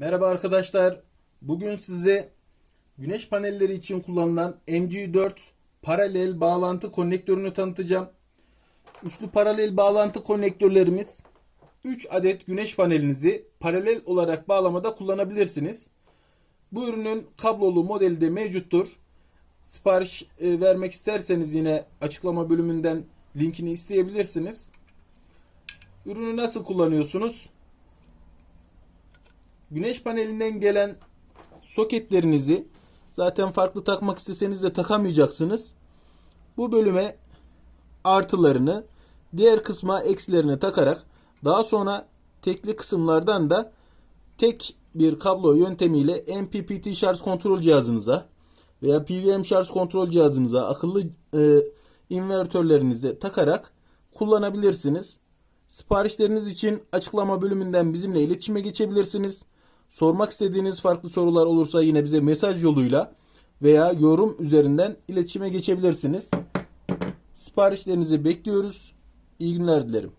Merhaba arkadaşlar. Bugün size güneş panelleri için kullanılan MG4 paralel bağlantı konnektörünü tanıtacağım. Üçlü paralel bağlantı konnektörlerimiz 3 adet güneş panelinizi paralel olarak bağlamada kullanabilirsiniz. Bu ürünün kablolu modeli de mevcuttur. Sipariş e, vermek isterseniz yine açıklama bölümünden linkini isteyebilirsiniz. Ürünü nasıl kullanıyorsunuz? Güneş panelinden gelen soketlerinizi zaten farklı takmak isteseniz de takamayacaksınız. Bu bölüme artılarını diğer kısma eksilerini takarak daha sonra tekli kısımlardan da tek bir kablo yöntemiyle MPPT şarj kontrol cihazınıza veya PWM şarj kontrol cihazınıza akıllı e, invertörlerinize takarak kullanabilirsiniz. Siparişleriniz için açıklama bölümünden bizimle iletişime geçebilirsiniz. Sormak istediğiniz farklı sorular olursa yine bize mesaj yoluyla veya yorum üzerinden iletişime geçebilirsiniz. Siparişlerinizi bekliyoruz. İyi günler dilerim.